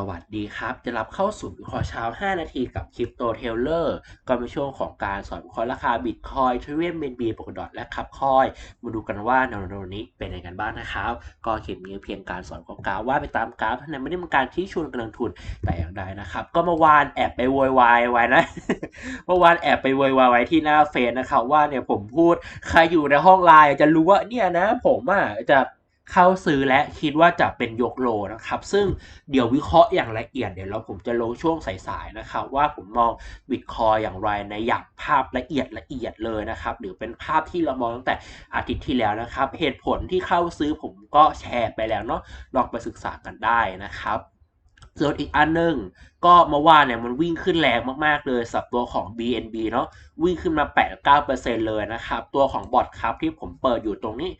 สวัสดีครับ จะรับเข้าสู่วิเคราะห์เช้า 5 นาทีกับคริปโตเทเลอร์ก็เป็นช่วงของการสอนวิเคราะห์ราคาบิตคอยทรีเวียมเบนบีปกดอทและคับคอย มาดูกันว่าในวันนี้เป็นยังไงกันบ้างนะครับ ก็เขียนมีเพียงการสอนของกราฟว่าไปตามกราฟเท่านั้นไม่ได้เป็นการที่ชวนการลงทุนแต่อย่างใดนะครับ ก็เมื่อวานแอบไปโวยวายไว้นะ เมื่อวานแอบไปโวยวายไว้ที่หน้าเฟซนะครับว่าเนี่ยผมพูดใครอยู่ในห้องไลน์จะรู้ว่าเนี่ยนะ ผมอะจะ เข้าซื้อและคิดว่าจะเป็นยกโลนะครับ ซึ่งเดี๋ยววิเคราะห์อย่างละเอียดเดี๋ยวเราผมจะลงช่วงสายๆนะครับ ว่าผมมองบิตคอยอย่างไรในอย่างภาพละเอียดละเอียดเลยนะครับ หรือเป็นภาพที่เรามองตั้งแต่อาทิตย์ที่แล้วนะครับ เหตุผลที่เข้าซื้อผมก็แชร์ไปแล้วเนาะลองไปศึกษากันได้นะครับส่วนอีกอันหนึ่งก็เมื่อวานเนี่ยมันวิ่งขึ้นแรงมากๆเลยสับตัวของ BNB เนาะวิ่งขึ้นมา 8-9%เลยนะครับ ตัวของบอทครับที่ผมเปิดอยู่ตรงนี้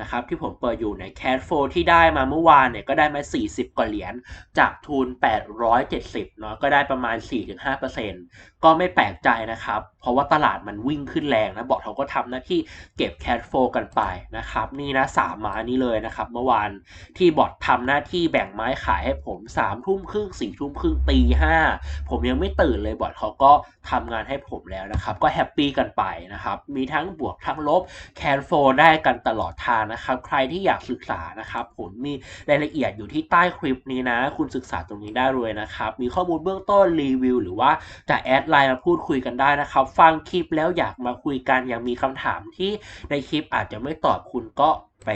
นะครับที่ผมเปิดอยู่ในแคทโฟที่ได้มาเมื่อวานเนี่ยก็ได้มา 40 กว่าเหรียญจากทุน 870เนาะก็ได้ประมาณ 4-5%ก็ไม่แปลกใจนะครับ เพราะว่าตลาดมันวิ่งขึ้นแรงนะบอทเขาก็ทำหน้าที่เก็บแคทโฟกันไปนะครับ นี่นะสามไม้นี้เลยนะครับ เมื่อวานที่บอททำหน้าที่แบ่งไม้ขายให้ผม3ามทุ่มครึ่งสี่ทุ่มครึ่งตีห้าผมยังไม่ตื่นเลยบอทเขาก็ทำงานให้ผมแล้วนะครับ ก็แฮปปี้กันไปนะครับมีทั้งบวกทั้งลบแคนโฟได้กันตลอดทางนะครับ ใครที่อยากศึกษานะครับผมมีรายละเอียดอยู่ที่ใต้คลิปนี้นะ คุณศึกษาตรงนี้ได้เลยนะครับ มีข้อมูลเบื้องต้นรีวิว หรือว่าจะแอดไลน์มาพูดคุยกันได้นะครับ ฟังคลิปแล้วอยากมาคุยกันยังมีคำถามที่ในคลิปอาจจะไม่ตอบคุณก็ไป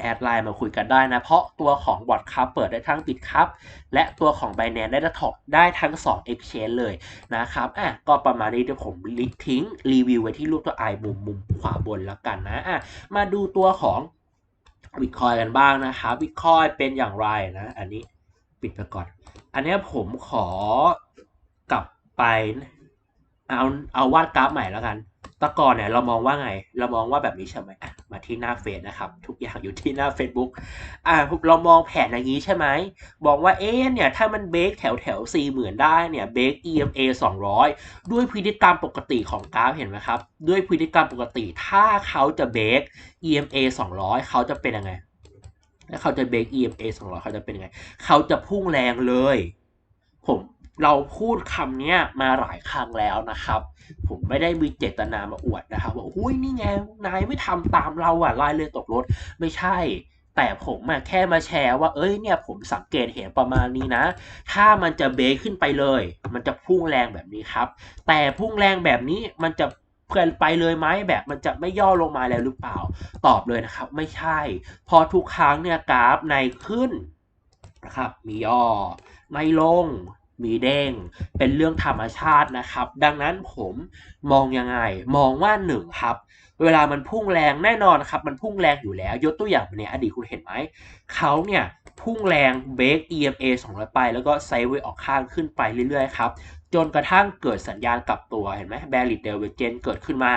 แอดไลน์มาคุยกันได้นะ เพราะตัวของบอทครับเปิดได้ทั้งบิตครับ และตัวของ b บ n a n c e ได้ถอกได้ทั้ง 2 Exchange เลยนะครับอะก็ประมาณนี้เดี๋ยวผมลิงก์ทิ้งรีวิวไว้ที่รูปตัวไอมุมมุมขวาบนแล้วกันนะอะมาดูตัวของบิตคอยกันบ้างนะครับบิตคอยเป็นอย่างไรนะ อันนี้ปิดไปก่อน อันนี้ผมขอกลับไปเอาเอาวาดกราฟใหม่แล้วกัน แตะก่อนเนี่ยเรามองว่าไง เรามองว่าแบบนี้ใช่ไหมอะ มาที่หน้าเฟซนะครับ ทุกอย่างอยู่ที่หน้า Facebook อ่าเรามองแผนอย่างนี้ใช่ไหมบอกว่าเอ๊ะเนี่ย ถ้ามันเบรกแถวแถวสี่หมื่นได้เนี่ยเบรก EMA 200 ด้วยพฤติกรรมปกติของกราฟเห็นไหมครับ ด้วยพฤติกรรมปกติถ้าเขาจะเบรก EMA 200 เขาจะเป็นยังไงแล้วเขาจะเบรก EMA 200 เขาจะเป็นยังไง เขาจะพุ่งแรงเลย ผม เราพูดคำนี้มาหลายครั้งแล้วนะครับ ผมไม่ได้มีเจตนามาอวดนะครับว่าอุ้ยนี่ไงนายไม่ทำตามเราอะลายเลยตกรถไม่ใช่ แต่ผมอะแค่มาแชร์ว่าเอ้ยเนี่ยผมสังเกตเห็นประมาณนี้นะ ถ้ามันจะเบรขึ้นไปเลย มันจะพุ่งแรงแบบนี้ครับ แต่พุ่งแรงแบบนี้มันจะเพื่อนไปเลยไหมแบบมันจะไม่ย่อลงมาแล้วหรือเปล่า ตอบเลยนะครับ ไม่ใช่ พอทุกครั้งเนี่ยกราฟในขึ้นนะครับมีย่อในลง มีเด้ง เป็นเรื่องธรรมชาตินะครับ ดังนั้นผมมองยังไง มองว่าหนึ่งครับ เวลามันพุ่งแรงแน่นอนครับ มันพุ่งแรงอยู่แล้ว ยกตัวอย่างในอดีตคุณเห็นไหม เขาเนี่ยพุ่งแรงเบรก EMA 200 ไป แล้วก็ไซด์เวย์ออกข้างขึ้นไปเรื่อยๆครับ จนกระทั่งเกิดสัญญาณกลับตัวเห็นไหมแบริดเดลเวเจนเกิดขึ้นมา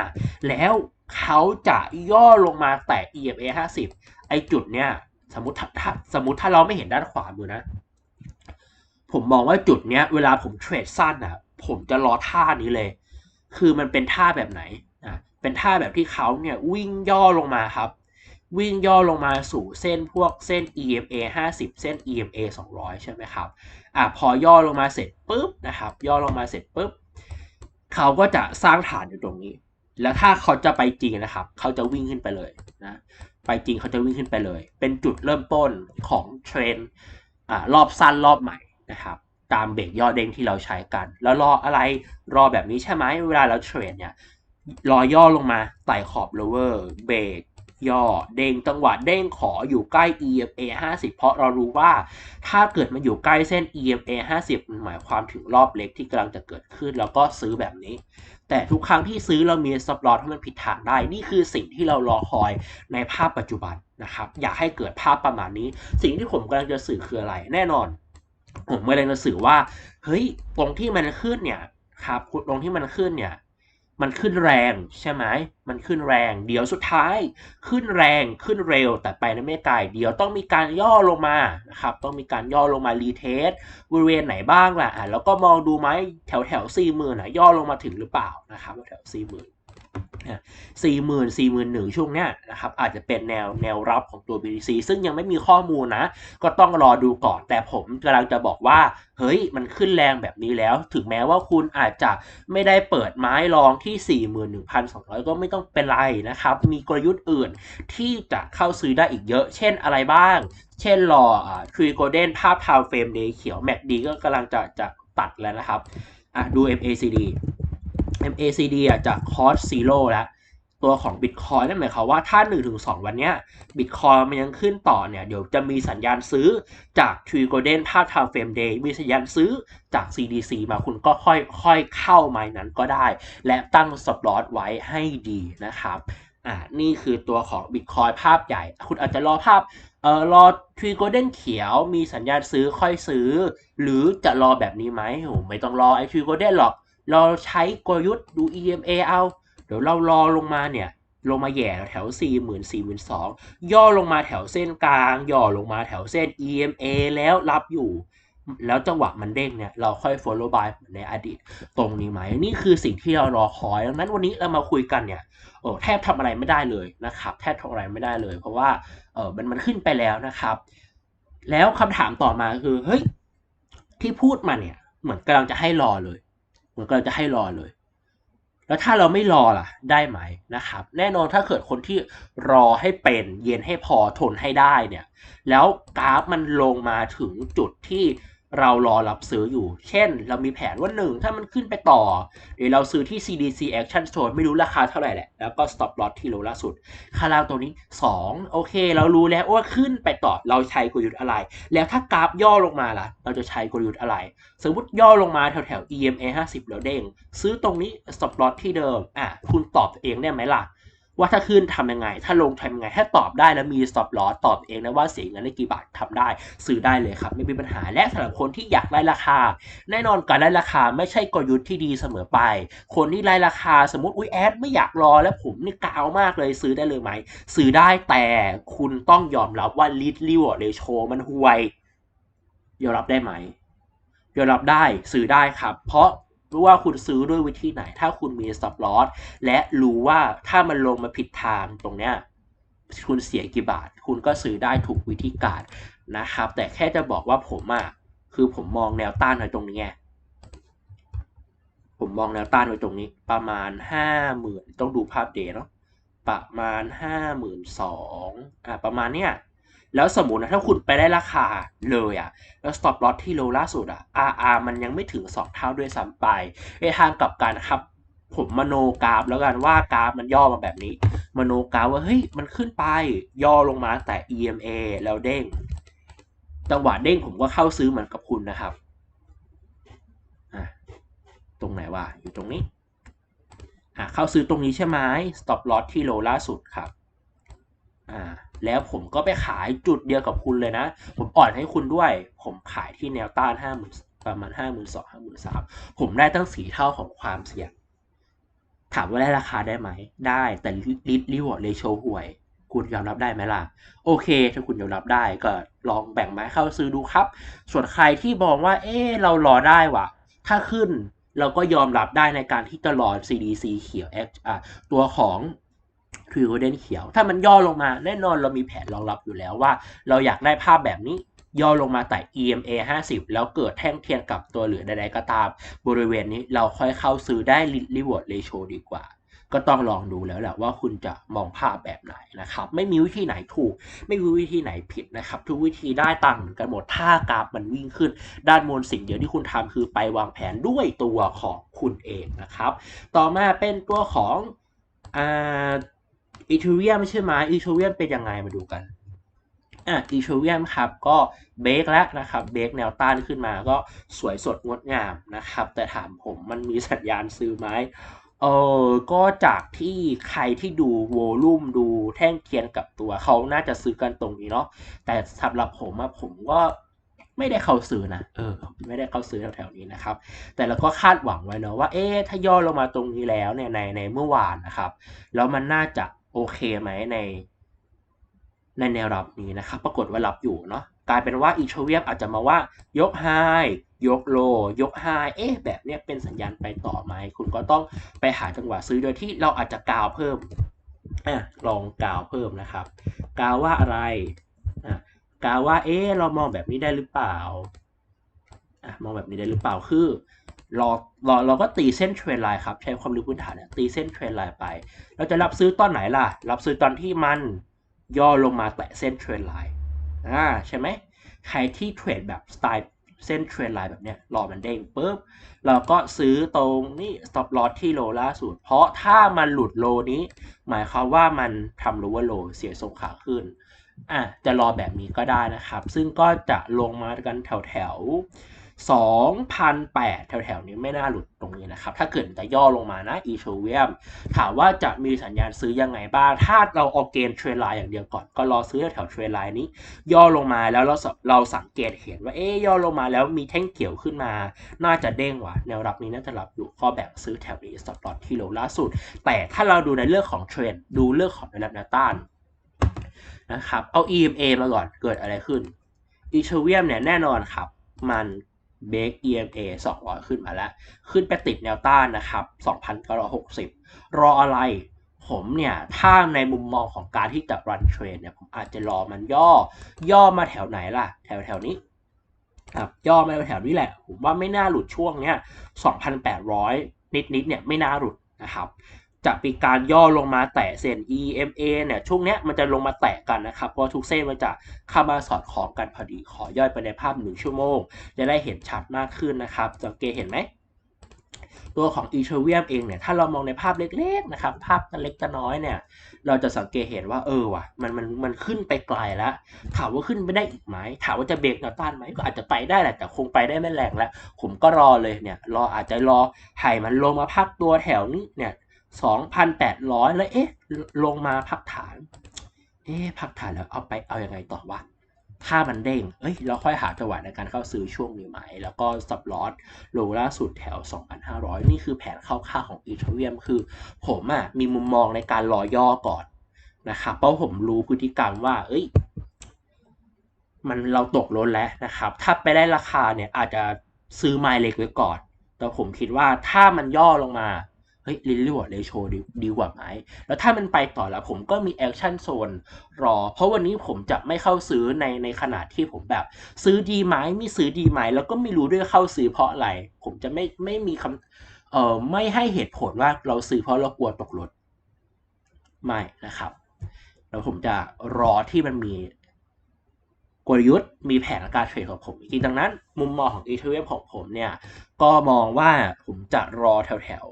แล้วเขาจะย่อลงมาแตะ EMA 50 ไอจุดเนี่ยสมมติถ้าสมมติถ้าเราไม่เห็นด้านขวามือนะ ผมมองว่าจุดเนี้ย เวลาผมเทรดสั้นอะ ผมจะรอท่านี้เลย คือมันเป็นท่าแบบไหนอะเป็นท่าแบบที่เขาเนี่ยวิ่งย่อลงมาครับ วิ่งย่อลงมาสู่เส้นพวกเส้น EMA 50 เส้น EMA 200 ใช่ไหมครับอะพอย่อลงมาเสร็จปุ๊บนะครับ ย่อลงมาเสร็จปุ๊บเขาก็จะสร้างฐานอยู่ตรงนี้ แล้วถ้าเขาจะไปจริงนะครับ เขาจะวิ่งขึ้นไปเลยนะไปจริงเขาจะวิ่งขึ้นไปเลย เป็นจุดเริ่มต้นของเทรนอ่ารอบสั้นรอบใหม่ นะครับตามเบรกย่อเด้งที่เราใช้กัน แล้วรออะไรรอแบบนี้ใช่ไหมเวลาเราเทรดเนี่ยรอย่อลงมาไต่ขอบ lower เบรกย่อเด้งจังหวะเด้งขออยู่ใกล้ EMA 50 เพราะเรารู้ว่าถ้าเกิดมันอยู่ใกล้เส้น EMA 50มันหมายความถึงรอบเล็กที่กำลังจะเกิดขึ้น แล้วก็ซื้อแบบนี้ แต่ทุกครั้งที่ซื้อเรามีซับลอที่มันผิดทางได้ นี่คือสิ่งที่เรารอคอยในภาพปัจจุบันนะครับ อยากให้เกิดภาพประมาณนี้ สิ่งที่ผมกำลังจะสื่อคืออะไรแน่นอน ผมกำลังจะสื่อว่า เฮ้ย ตรงที่มันขึ้นเนี่ย ครับ ตรงที่มันขึ้นเนี่ย มันขึ้นแรงใช่ไหม มันขึ้นแรง เดี๋ยวสุดท้าย ขึ้นแรงขึ้นเร็ว แต่ไปในไม่ไกล เดี๋ยวต้องมีการย่อลงมานะครับ ต้องมีการย่อลงมารีเทสบริเวณไหนบ้างล่ะอะแล้วก็มองดูไหมแถวแถวสี่หมื่นอะย่อลงมาถึงหรือเปล่านะครับ แถวสี่หมื่น สี่หมื่นสี่หมื่นหนึ่งช่วงเนี้ยนะครับอาจจะเป็นแนวแนวรับของตัว BTC ซึ่งยังไม่มีข้อมูลนะ ก็ต้องรอดูก่อน แต่ผมกำลังจะบอกว่า เฮ้ยมันขึ้นแรงแบบนี้แล้ว ถึงแม้ว่าคุณอาจจะไม่ได้เปิดไม้รองที่ 41,200 ก็ไม่ต้องเป็นไรนะครับ มีกลยุทธ์อื่นที่จะเข้าซื้อได้อีกเยอะ เช่นอะไรบ้าง เช่นรอทรีโกลเด้นภาพทาวเฟรมเดย์เขียวแม c d ก็กำลังจะจะตัดแล้วนะครับอะดู MACD MACD อะจะคอร์สซีโร่แล้วตัวของ Bitcoin นั่นหมายความว่าถ้า 1-2 วันเนี้ย Bitcoin มันยังขึ้นต่อเนี่ย เดี๋ยวจะมีสัญญาณซื้อจาก t r e e Golden ภาพ Time Frame Day มีสัญญาณซื้อจาก CDC มาคุณก็ค่อยค่อยเข้าไม้นั้นก็ได้ และตั้ง stop loss ไว้ให้ดีนะครับอ่านี่คือตัวของ Bitcoin ภาพใหญ่ คุณอาจจะรอภาพเอ่อรอ t r e e Golden เขียวมีสัญญาณซื้อค่อยซื้อ หรือจะรอแบบนี้ไหมโอ้ไม่ต้องรอไอ้ t r e e Golden หรอก เราใช้กลยุทธ์ดู EMA เอา เดี๋ยวเรารอลงมาเนี่ย ลงมาแย่แถว 4 0 0 0 0 4 2 0 0ย่อลงมาแถวเส้นกลาง ย่อลงมาแถวเส้น EMA แล้วรับอยู่ แล้วจังหวะมันเด้งเนี่ย เราค่อย follow by เหมือนในอดีต ตรงนี้ไหม นี่คือสิ่งที่เรารอคอย ดังนั้นวันนี้เรามาคุยกันเนี่ยโอ้แทบทำอะไรไม่ได้เลยนะครับ แทบทำอะไรไม่ได้เลย เพราะว่าเออมันมันขึ้นไปแล้วนะครับ แล้วคำถามต่อมาคือ เฮ้ย ที่พูดมาเนี่ย เหมือนกำลังจะให้รอเลย เหมือนกำลังจะให้รอเลย แล้วถ้าเราไม่รอล่ะ ได้ไหมนะครับ แน่นอนถ้าเกิดคนที่รอให้เป็น เย็นให้พอทนให้ได้เนี่ย แล้วกราฟมันลงมาถึงจุดที่ เรารอรับซื้ออยู่ เช่น เรามีแผนว่าหนึ่งถ้ามันขึ้นไปต่อ เดี๋ยวเราซื้อที่ CDC Action Store ไม่รู้ราคาเท่าไหร่แหละ แล้วก็ stop loss ที่โลล่าสุด ค่าล่างตัวนี้ 2 โอเค เรารู้แล้วว่าขึ้นไปต่อ เราใช้กลยุทธ์อะไร แล้วถ้ากราฟย่อลงมาล่ะ เราจะใช้กลยุทธ์อะไร สมมติย่อลงมาแถวแถว EMA 50แล้วเด้ง ซื้อตรงนี้ stop loss ที่เดิม อะ คุณตอบเองได้ไหมล่ะ ว่าถ้าขึ้นทำยังไง ถ้าลงทำยังไงถ้าตอบได้แล้วมี stop loss ตอบเองนะว่าเสียเงินได้กี่บาททำได้ ซื้อได้เลยครับ ไม่มีปัญหาและสำหรับคนที่อยากได้ราคา แน่นอนการได้ราคาไม่ใช่กลยุทธ์ที่ดีเสมอไป คนที่ได้ราคาสมมติอุ้ยแอดไม่อยากรอแล้วผมนี่กาวมากเลยซื้อได้เลยไหม ซื้อได้แต่คุณต้องยอมรับว่า lead reward ratio มันห่วยยอมรับได้ไหมยอมรับได้ซื้อได้ครับ เพราะ ว่าคุณซื้อด้วยวิธีไหน ถ้าคุณมี stop loss และรู้ว่าถ้ามันลงมาผิดทางตรงเนี้ยคุณเสียกี่บาท คุณก็ซื้อได้ถูกวิธีการนะครับ แต่แค่จะบอกว่าผมอะคือผมมองแนวต้านไว้ตรงนี้ไงผมมองแนวต้านไว้ตรงนี้ ประมาณห้าหมื่นต้องดูภาพเดย์เนาะประมาณห้าหมื่นสองอะประมาณเนี้ย แล้วสมมตินะถ้าคุณไปได้ราคาเลยอะแล้ว stop loss ที่โลล่าสุดอะ RR มันยังไม่ถึง 2 เท่าด้วยซ้ำไปในทางกลับกันนะครับ ผมมโนกราฟแล้วกันว่ากราฟมันย่อมาแบบนี้ มโนกราฟว่าเฮ้ยมันขึ้นไปย่อลงมาแต่ EMA แล้วเด้งจังหวะเด้งผมก็เข้าซื้อเหมือนกับคุณนะครับอะตรงไหนวะอยู่ตรงนี้อะเข้าซื้อตรงนี้ใช่ไหม stop loss ที่โลล่าสุดครับอ่า แล้วผมก็ไปขายจุดเดียวกับคุณเลยนะ ผมอ่อนให้คุณด้วย ผมขายที่แนวต้านห้าหมื่นประมาณห้าหมื่นสองห้าหมื่นสามผมได้ตั้งสีเท่าของความเสี่ยง ถามว่าได้ราคาได้ไหม ได้แต่ลิดริวอร์เลโชห่วย คุณยอมรับได้ไหมล่ะ โอเค ถ้าคุณยอมรับได้ก็ลองแบ่งไม้เข้าซื้อดูครับ ส่วนใครที่มองว่า เอ๊เรารอได้ว่ะถ้าขึ้นเราก็ยอมรับได้ในการที่จะรอ CDC เขียว X อะตัวของ ทรีโกเดนเขียว ถ้ามันย่อลงมาแน่นอนเรามีแผนรองรับอยู่แล้วว่า เราอยากได้ภาพแบบนี้ย่อลงมาแต่ EMA 50 แล้วเกิดแท่งเทียนกับตัวเหลือใดๆก็ตาม บริเวณนี้เราค่อยเข้าซื้อได้ reward ratio ดีกว่า ก็ต้องลองดูแล้วแหละว่าคุณจะมองภาพแบบไหนนะครับ ไม่มีวิธีไหนถูก ไม่มีวิธีไหนผิดนะครับ ทุกวิธีได้ตังค์เหมือนกันหมดถ้ากราฟมันวิ่งขึ้น ด้านบนสิ่งเดียวที่คุณทำคือไปวางแผนด้วยตัวของคุณเองนะครับ ต่อมาเป็นตัวของอ่า อีทูเรียมใช่ไหมอีทูเรียมเป็นยังไงมาดูกันอะอีทูเรียมครับก็เบรกแล้วนะครับเบรกแนวต้านขึ้นมาก็สวยสดงดงามนะครับ แต่ถามผมมันมีสัญญาณซื้อไหมเออก็จากที่ใครที่ดูโวลุ่มดูแท่งเทียนกับตัวเขาน่าจะซื้อกันตรงนี้เนาะแต่สำหรับผมอะผมก็ไม่ได้เข้าซื้อนะ เออ ไม่ได้เข้าซื้อแถวๆนี้นะครับ แต่เราก็คาดหวังไว้เนาะว่า เอ๊ะ ถ้าย่อลงมาตรงนี้แล้วเนี่ยในในเมื่อวานนะครับ แล้วมันน่าจะ โอเคไหมในในแนวรับนี้นะครับ ปรากฏว่ารับอยู่เนาะกลายเป็นว่าอีโชเวียมอาจจะมาว่ายกไฮยกโล ยกไฮเอ๊ะแบบเนี้ยเป็นสัญญาณไปต่อไหมคุณก็ต้องไปหาจังหวะซื้อโดยที่เราอาจจะกาวเพิ่มอะลองกาวเพิ่มนะครับกาวว่าอะไรอะกาวว่าเอ๊ะเรามองแบบนี้ได้หรือเปล่าอะมองแบบนี้ได้หรือเปล่าคือ เราเราเราก็ตีเส้นเทรนไลน์ครับ ใช้ความรู้พื้นฐานเนี่ยตีเส้นเทรนไลน์ไป เราจะรับซื้อตอนไหนล่ะ รับซื้อตอนที่มันย่อลงมาแตะเส้นเทรนไลน์อ่าใช่ไหมใครที่เทรดแบบสไตล์เส้นเทรนไลน์แบบเนี้ยรอมันเด้งปุ๊บเราก็ซื้อตรงนี่ stop loss ที่โลล่าสุด เพราะถ้ามันหลุดโลนี้ หมายความว่ามันทำ lower low เสียทรงขาขึ้นอะจะรอแบบนี้ก็ได้นะครับ ซึ่งก็จะลงมากันแถวแถว 2,008แถวแถวๆนี้ไม่น่าหลุดตรงนี้นะครับ ถ้าเกิดจะย่อลงมานะอีโชเวียมถามว่าจะมีสัญญาณซื้อยังไงบ้าง ถ้าเราเอาเกณฑ์เทรนไลน์อย่างเดียวก่อน ก็รอซื้อแถวเทรนไลน์นี้ ย่อลงมาแล้วเราสเราสังเกตเห็นว่าเอ๊ย่อลงมาแล้วมีแท่งเขียวขึ้นมา น่าจะเด้งว่ะแนวรับนี้น่าจะรับอยู่ข้อแบ่งซื้อแถวนี้สต็อตที่โลล่าสุด แต่ถ้าเราดูในเรื่องของเทรนดูเรื่องของแนวรับแนวต้านนะครับเอา EMA มาก่อนเกิดอะไรขึ้นอีเชเวียมเนี่ยแน่นอนครับ มัน เบรก EMA 200 ขึ้นมาแล้ว ขึ้นไปติดแนวต้านนะครับ 2,960 รออะไร ผมเนี่ย ถ้าในมุมมองของการที่จะรันเทรนเนี่ย ผมอาจจะรอมันย่อ ย่อมาแถวไหนล่ะ แถวแถวนี้ครับย่อมาแถวนี้แหละ ผมว่าไม่น่าหลุดช่วงเนี้ย2,800 นิดนิดๆเนี่ยไม่น่าหลุดนะครับ จะมีการย่อลงมาแตะเส้น EMA เนี่ยช่วงเนี้ยมันจะลงมาแตะกันนะครับ เพราะทุกเส้นมันจะเข้ามาสอดคล้องกันพอดีขอย่อยไปในภาพหนึ่งชั่วโมง จะได้เห็นชัดมากขึ้นนะครับสังเกตเห็นไหมตัวของอีเทเวียมเองเนี่ยถ้าเรามองในภาพเล็กๆนะครับภาพเล็กจะน้อยเนี่ยเราจะสังเกตเห็นว่าเออว่ะมันมันมันขึ้นไปไกลแล้วถามว่าขึ้นไปได้อีกไหมถามว่าจะเบรกแนวต้านไหมก็อาจจะไปได้แหละแต่คงไปได้ไม่แรงแล้ว ผมก็รอเลยเนี่ยรออาจจะรอให้มันลงมาพักตัวแถวนี้เนี่ย 2,800 แล้วเอ๊ะ ลงมาพักฐาน เอ๊ะ พักฐานแล้วเอาไปเอาอยังไงต่อวะถ้ามันเด้ง เอ้ย เราค่อยหาจังหวะในการเข้าซื้อช่วงนี้ไหม แล้วก็สับลอสโลล่าสุดแถว 2,500 นี่คือแผนคร่าวๆของอีเทเรียม คือ ผมอะมีมุมมองในการรอย่อก่อนนะครับ เพราะผมรู้พฤติกรรมว่า เอ้ย มันเราตกลดแล้วนะครับ ถ้าไปได้ราคาเนี่ยอาจจะซื้อไมล์เล็กไว้ก่อน แต่ผมคิดว่าถ้ามันย่อลงมา เฮ้ยลิลลี่วอร์ดเลโชดีดีกว่าไหมแล้วถ้ามันไปต่อแล้วผมก็มีแอคชั่นโซนรอ เพราะวันนี้ผมจะไม่เข้าซื้อในในขนาดที่ผมแบบ ซื้อดีไหมไม่ซื้อดีไหมแล้วก็ไม่รู้ด้วยเข้าซื้อเพราะอะไร ผมจะไม่ไม่มีคำเอ่อไม่ให้เหตุผลว่าเราซื้อเพราะเรากลัวตกรถไม่นะครับ แล้วผมจะรอที่มันมี กลยุทธ์มีแผนการเทรดของผมจริงดังนั้น มุมมองของอีเทเรียมของผมเนี่ย ก็มองว่าผมจะรอแถวแถว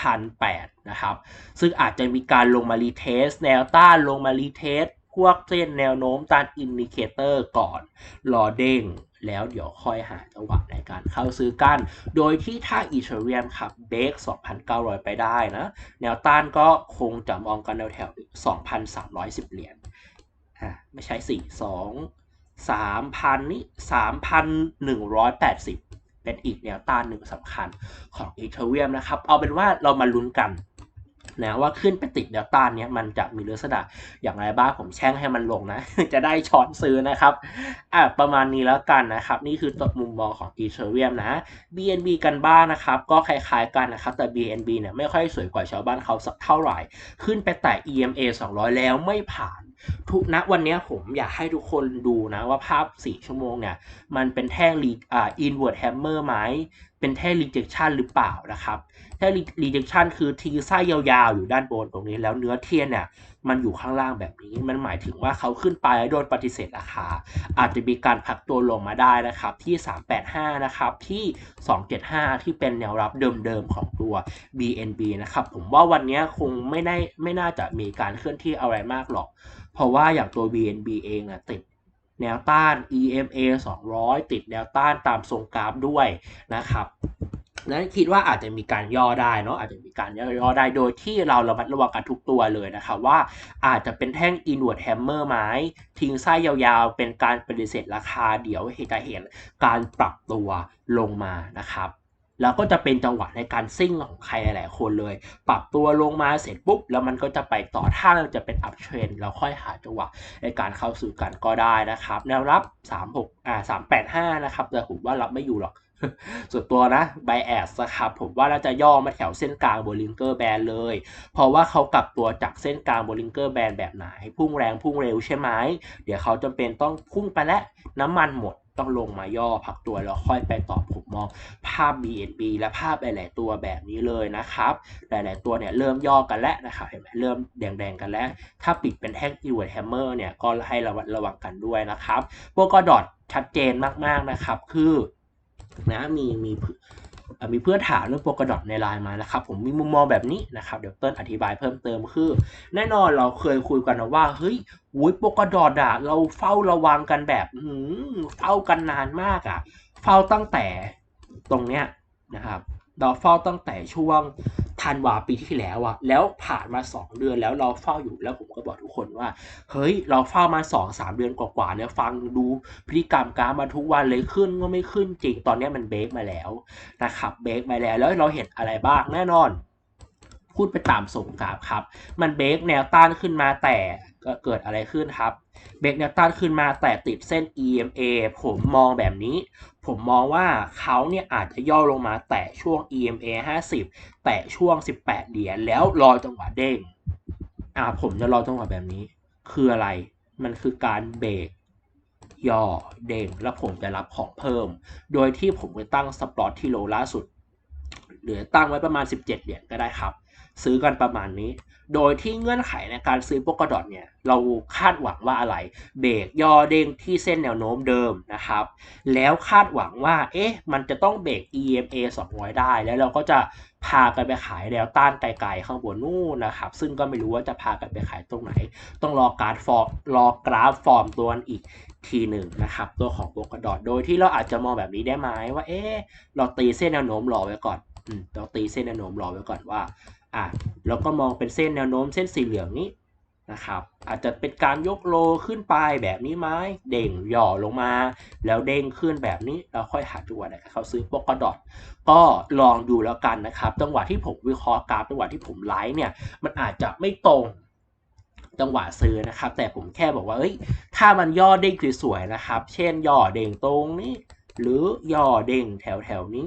2,008 นะครับ ซึ่งอาจจะมีการลงมารีเทสแนวต้านลงมารีเทสพวกเส้นแนวโน้มตานอินดิเคเตอร์ก่อน รอเด้งแล้วเดี๋ยวค่อยหาจังหวะในการเข้าซื้อกัน โดยที่ถ้าอีเทเรียมครับเบรก2,900 ไปได้นะ แนวต้านก็คงจะมองกันแนวแถว2,310 เหรียญ อ่าไม่ใช่สี่ส องสามพันนี่สามพันหนึ่งร้อยแปดสิบเป็นอีกแนวต้านหนึ่งสำคัญของอีเทเรียมนะครับ เอาเป็นว่าเรามาลุ้นกันนะว่าขึ้นไปติดแนวต้านเนี้ยมันจะมีลักษณะอย่างไรบ้างผมแช่งให้มันลงนะ จะได้ช้อนซื้อนะครับอะประมาณนี้แล้วกันนะครับ นี่คือตัวมุมมองของอีเทเรียมนะ BNB กันบ้างนะครับ ก็คล้ายๆกันนะครับ แต่ BNB เนี่ยไม่ค่อยสวยกว่าชาวบ้านเขาสักเท่าไหร่ ขึ้นไปแต่ EMA 200 แล้วไม่ผ่าน ทุกนะวันนี้ผมอยากให้ทุกคนดูนะว่าภาพ 4 ชั่วโมงเนี่ย มันเป็นแท่งรีอ่า inward hammer ไหม เป็นแท่ง rejection หรือเปล่านะครับ แท่ง rejection คือทีไส้ยาวๆ อยู่ด้านบนตรงนี้ แล้วเนื้อเทียนเนี่ย มันอยู่ข้างล่างแบบนี้ มันหมายถึงว่าเขาขึ้นไปแล้วโดนปฏิเสธราคา อาจจะมีการพักตัวลงมาได้นะครับ ที่ 385 นะครับ ที่ 275 ที่เป็นแนวรับเดิมๆของตัว BNB นะครับ ผมว่าวันนี้คงไม่ได้ไม่น่าจะมีการเคลื่อนที่อะไรมากหรอก เพราะว่าอย่างตัว BNB เองอะติดแนวต้าน EMA 200 ติดแนวต้านตามทรงกราฟด้วยนะครับนั้นคิดว่าอาจจะมีการย่อได้เนาะอาจจะมีการย่อได้โดยที่เราระมัดระวังกันทุกตัวเลยนะครับว่าอาจจะเป็นแท่ง inward hammer ไหมทิ้งไส้ยาวๆ เป็นการปฏิเสธราคาเดี๋ยวจะเห็นการปรับตัวลงมานะครับ แล้วก็จะเป็นจังหวะในการซิ่งของใครหลายๆคนเลย ปรับตัวลงมาเสร็จปุ๊บ แล้วมันก็จะไปต่อถ้ามันจะเป็นอัพเทรนเราค่อยหาจังหวะในการเข้าสู่กันก็ได้นะครับ แนวรับ 36อ่า385 นะครับแต่ผมว่ารับไม่อยู่หรอกส่วนตัวนะไบแอสครับผมว่าน่าจะย่อมาแถวเส้นกลางโบลิงเกอร์แบนเลย เพราะว่าเขากลับตัวจากเส้นกลางโบลิงเกอร์แบนแบบไหน พุ่งแรงพุ่งเร็วใช่ไหม เดี๋ยวเขาจำเป็นต้องพุ่งไปและน้ำมันหมด ต้องลงมาย่อพักตัวแล้วค่อยไปต่อผมมองภาพ BNB และภาพหลายๆตัวแบบนี้เลยนะครับ หลายๆตัวเนี่ยเริ่มย่อกันแล้วนะครับเห็นไหมเริ่มแดงๆกันแล้ว ถ้าปิดเป็นแท่งอีเวนต์แฮมเมอร์เนี่ยก็ให้ระวังระวังกันด้วยนะครับพวกก็ดอทชัดเจนมากๆนะครับ คือนะมีมี มีเพื่อนถามเรื่องโปรกดอทในไลน์มานะครับ ผมมีมุมมองแบบนี้นะครับ เดี๋ยวเติ้ลอธิบายเพิ่มเติมคือ แน่นอนเราเคยคุยกันนะว่าเฮ้ยวุ้ยโปรกดอทอะเราเฝ้าระวังกันแบบหือเฝ้ากันนานมากอะเฝ้าตั้งแต่ตรงเนี้ยนะครับ เราเฝ้าตั้งแต่ช่วงธันวาปีที่แล้วอะแล้วผ่านมา 2 เดือนแล้วเราเฝ้าอยู่แล้วผมก็บอกทุกคนว่า เฮ้ย เราเฝ้ามา2 3เดือนกว่าๆแล้วฟังดูพฤติกรรมการมาทุกวันเลยขึ้นก็ไม่ขึ้นจริง ตอนนี้มันเบรกมาแล้วนะครับเบรกมาแล้วแล้วเราเห็นอะไรบ้างแน่นอน พูดไปตามส่งกราฟครับ มันเบรกแนวต้านขึ้นมาแต่ เกิดอะไรขึ้นครับเบรกแนวต้านขึ้นมาแต่ติดเส้น EMA ผมมองแบบนี้ ผมมองว่าเขาเนี่ยอาจจะย่อลงมาแตะช่วง EMA 50 แตะช่วง 18 เหรียญแล้วรอจังหวะเด้งอ่าผมจะรอจังหวะแบบนี้ คืออะไร มันคือการเบรกย่อเด้งแล้วผมจะรับของเพิ่ม โดยที่ผมไปตั้งสปอตที่โลล่าสุด หรือตั้งไว้ประมาณ 17 เหรียญก็ได้ครับ ซื้อกันประมาณนี้ โดยที่เงื่อนไขในการซื้อโปกดอทเนี่ย เราคาดหวังว่าอะไร เบรกย่อเด้งที่เส้นแนวโน้มเดิมนะครับ แล้วคาดหวังว่า เอ๊ะ มันจะต้องเบรก EMA 200 ได้ แล้วเราก็จะพากันไปขายแนวต้านไกลๆข้างบนนู่นนะครับ ซึ่งก็ไม่รู้ว่าจะพากันไปขายตรงไหน ต้องรอการฟอร์มรอกราฟฟอร์มตัวนั้นอีกทีหนึ่งนะครับ ตัวของโปกดอทโดยที่เราอาจจะมองแบบนี้ได้ไหมว่า เอ๊ะ เราตีเส้นแนวโน้มรอไว้ก่อนอืมเราตีเส้นแนวโน้มรอไว้ก่อนว่า อะเราก็มองเป็นเส้นแนวโน้มเส้นสีเหลืองนี้นะครับอาจจะเป็นการยกโลขึ้นไปแบบนี้ไหมเด้งหย่อลงมา แล้วเด้งขึ้นแบบนี้เราค่อยหาจังหวะไหนเขาซื้อโปกดอทก็ลองดูแล้วกันนะครับจังหวะที่ผมวิเคราะห์กราฟจังหวะที่ผมไลฟ์เนี่ยมันอาจจะไม่ตรงจังหวะซื้อนะครับ แต่ผมแค่บอกว่าเอ้ยถ้ามันย่อเด้งสวยๆนะครับ เช่นย่อเด้งตรงนี้ หรือย่อเด้งแถวๆนี้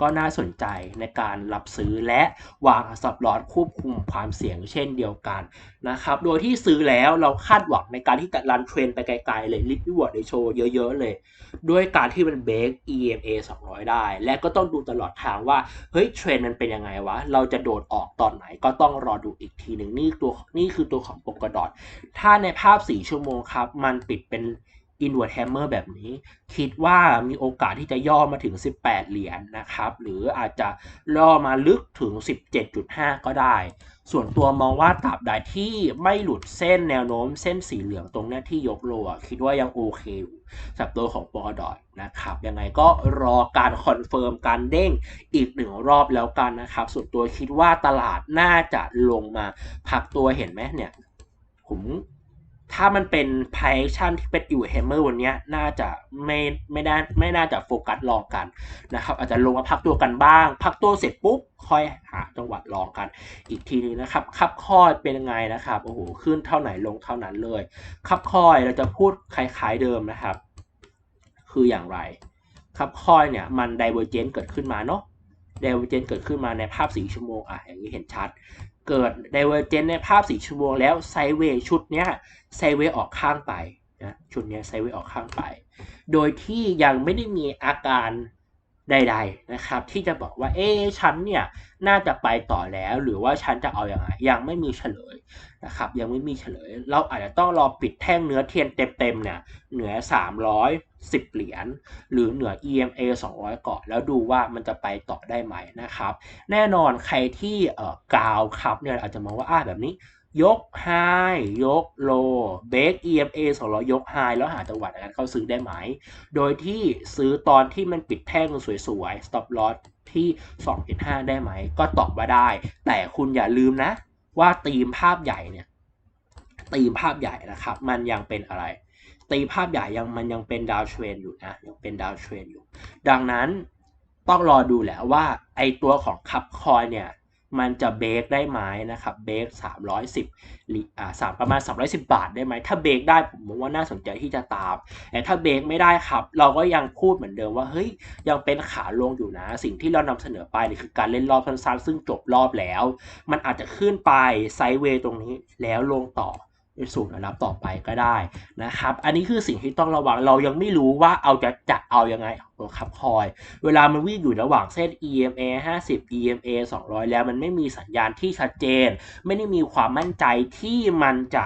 ก็น่าสนใจในการรับซื้อและวางสับลอดควบคุมความเสี่ยงเช่นเดียวกันนะครับ โดยที่ซื้อแล้วเราคาดหวังในการที่จะรันเทรนไปไกลๆเลยลิฟต์วอร์ดในโชว์เยอะๆเลย ด้วยการที่มันเบรก EMA 200 ได้ และก็ต้องดูตลอดทางว่า เฮ้ยเทรนมันเป็นยังไงวะ เราจะโดดออกตอนไหนก็ต้องรอดูอีกทีหนึ่งนี่ตัวนี่คือตัวของปกดอทถ้าในภาพ 4 ชั่วโมงครับ มันปิดเป็น inward hammer แบบนี้ คิดว่ามีโอกาสที่จะย่อมาถึง 18 เหรียญนะครับ หรืออาจจะย่อมาลึกถึง 17.5 ก็ได้ ส่วนตัวมองว่าตราบใดที่ไม่หลุดเส้นแนวโน้มเส้นสีเหลืองตรงนี้ที่ยกโล่คิดว่ายังโอเคอยู่สำหรับตัวของปอดอทนะครับ ยังไงก็รอการคอนเฟิร์มการเด้งอีกหนึ่งรอบแล้วกันนะครับ ส่วนตัวคิดว่าตลาดน่าจะลงมาพักตัวเห็นไหมเนี่ยผม ถ้ามันเป็นไพชั่นที่เป็นอยู่แฮมเมอร์วันนี้น่าจะไม่ไม่ได้ไม่น่าจะโฟกัสลองกันนะครับ อาจจะลงมาพักตัวกันบ้าง พักตัวเสร็จปุ๊บค่อยหาจังหวะลองกัน อีกทีนึงนะครับคับคอยเป็นยังไงนะครับโอ้โหขึ้นเท่าไหนลงเท่านั้นเลยคับคอยเราจะพูดคล้ายๆเดิมนะครับ คืออย่างไรคับคอยเนี่ยมันไดเวอร์เจนเกิดขึ้นมาเนาะไดเวอร์เจนเกิดขึ้นมาในภาพ4ชั่วโมงอะอย่างนี้เห็นชัด เกิดไดเวอร์เจนในภาพ4ชั่วโมงแล้วไซเวย์ชุดเนี้ย ไซเวย์ออกข้างไปนะชุดนี้ไซเวย์ออกข้างไป โดยที่ยังไม่ได้มีอาการใด ๆนะครับ ที่จะบอกว่าเอ๊ฉันเนี่ยน่าจะไปต่อแล้วหรือว่าฉันจะเอาอยัางไงยังไม่มีเฉลยนะครับยังไม่มีเฉลย เราอาจจะต้องรอปิดแท่งเนื้อเทียนเต็มๆเนี่ยเหนือ 310 เหรียญหรือเหนือ EMA 200ก่อนแล้วดูว่ามันจะไปต่อได้ไหมนะครับ แน่นอนใครที่เอ่อกาวครับเนี่ยอาจจะมองว่าอ่าแบบนี้ ยกไฮยกโลเบรก EMA 200 ยกไฮแล้วหาจังหวะในการเข้าซื้อได้ไหม โดยที่ซื้อตอนที่มันปิดแท่งสวยๆ stop loss ที่ 2.5 ได้ไหม ก็ตอบว่าได้ แต่คุณอย่าลืมนะ ว่าตีมภาพใหญ่เนี่ยตีมภาพใหญ่นะครับ มันยังเป็นอะไร ตีมภาพใหญ่ยังมันยังเป็นดาวเทรนอยู่นะยังเป็นดาวเทรนอยู่ ดังนั้นต้องรอดูแหละว่าไอตัวของคับคอยเนี่ย มันจะเบรกได้ไหมนะครับเบรก310ลิอ่าสามประมาณ 310 บาทได้ไหมถ้าเบรกได้ผมว่าน่าสนใจที่จะตามแต่ถ้าเบรกไม่ได้ครับ เราก็ยังพูดเหมือนเดิมว่าเฮ้ยยังเป็นขาลงอยู่นะ สิ่งที่เรานำเสนอไปนี่คือการเล่นรอบสั้นๆ ซึ่งจบรอบแล้ว มันอาจจะขึ้นไปไซด์เวย์ตรงนี้แล้วลงต่อ ในสู่ระดับต่อไปก็ได้นะครับ อันนี้คือสิ่งที่ต้องระวังเรายังไม่รู้ว่าเอาจะจะเอายังไงตัวคับคอย เวลามันวิ่งอยู่ระหว่างเส้น EMA 50 EMA 200 แล้วมันไม่มีสัญญาณที่ชัดเจน ไม่ได้มีความมั่นใจที่มันจะ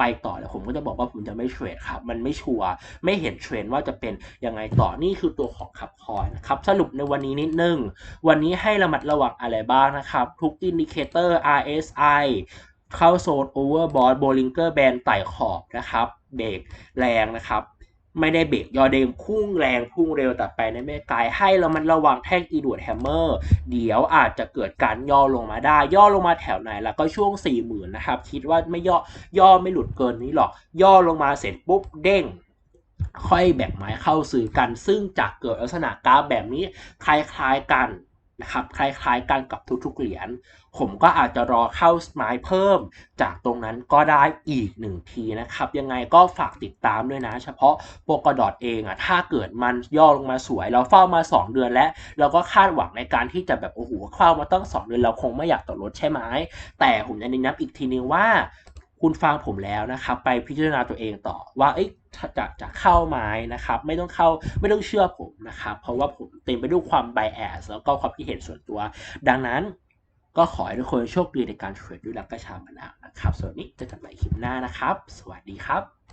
ไปต่อแล้วผมก็จะบอกว่าผมจะไม่เทรดครับ มันไม่ชัวร์ไม่เห็นเทรนด์ว่าจะเป็นยังไงต่อนี่คือตัวของขับคอยนะครับ สรุปในวันนี้นิดนึง วันนี้ให้ระมัดระวังอะไรบ้างนะครับ ทุกอินดิเคเตอร์ RSI เข้าโซน Overbought Bollinger Band ไต่ขอบนะครับเบรกแรงนะครับ ไม่ได้เบรกยอเดมพุ่งแรงพุ่งเร็วแต่ไปในไม่ไกลให้เรามันระวังแท่งอีดวดแฮมเมอร์เดี๋ยวอาจจะเกิดการย่อลงมาได้ ย่อลงมาแถวไหนแล้วก็ช่วง 4 0,000นะครับ คิดว่าไม่ย่อย่อไม่หลุดเกินนี้หรอก ย่อลงมาเสร็จปุ๊บเด้งค่อยแบ่งไม้เข้าซื้อกัน ซึ่งจะเกิดลักษณะกราฟแบบนี้คล้ายๆกัน นะครับคล้ายๆกันกับทุกๆเหรียญ ผมก็อาจจะรอเข้าไม้เพิ่ม จากตรงนั้นก็ได้อีกหนึ่งทีนะครับ ยังไงก็ฝากติดตามด้วยนะ เฉพาะโปกดอทเองอะถ้าเกิดมันย่อลงมาสวย เราเฝ้ามา 2 เดือนแล้ว เราก็คาดหวังในการที่จะแบบโอ้โหเฝ้ามาตั้ง 2 เดือนเราคงไม่อยากต่อรถใช่ไหมแต่ผมจะเน้นย้ำอีกทีนึงว่า คุณฟังผมแล้วนะครับไปพิจารณาตัวเองต่อว่าเอ๊ะ จะจะเข้าไม้นะครับ ไม่ต้องเข้าไม่ต้องเชื่อผมนะครับ เพราะว่าผมเต็มไปด้วยความไบแอสแล้วก็ความคิดเห็นส่วนตัว ดังนั้นก็ขอให้ทุกคนโชคดีในการเทรดด้วยรักกระชามันนะครับ ส่วนนี้จะกัดใหม่คลิปหน้านะครับ สวัสดีครับ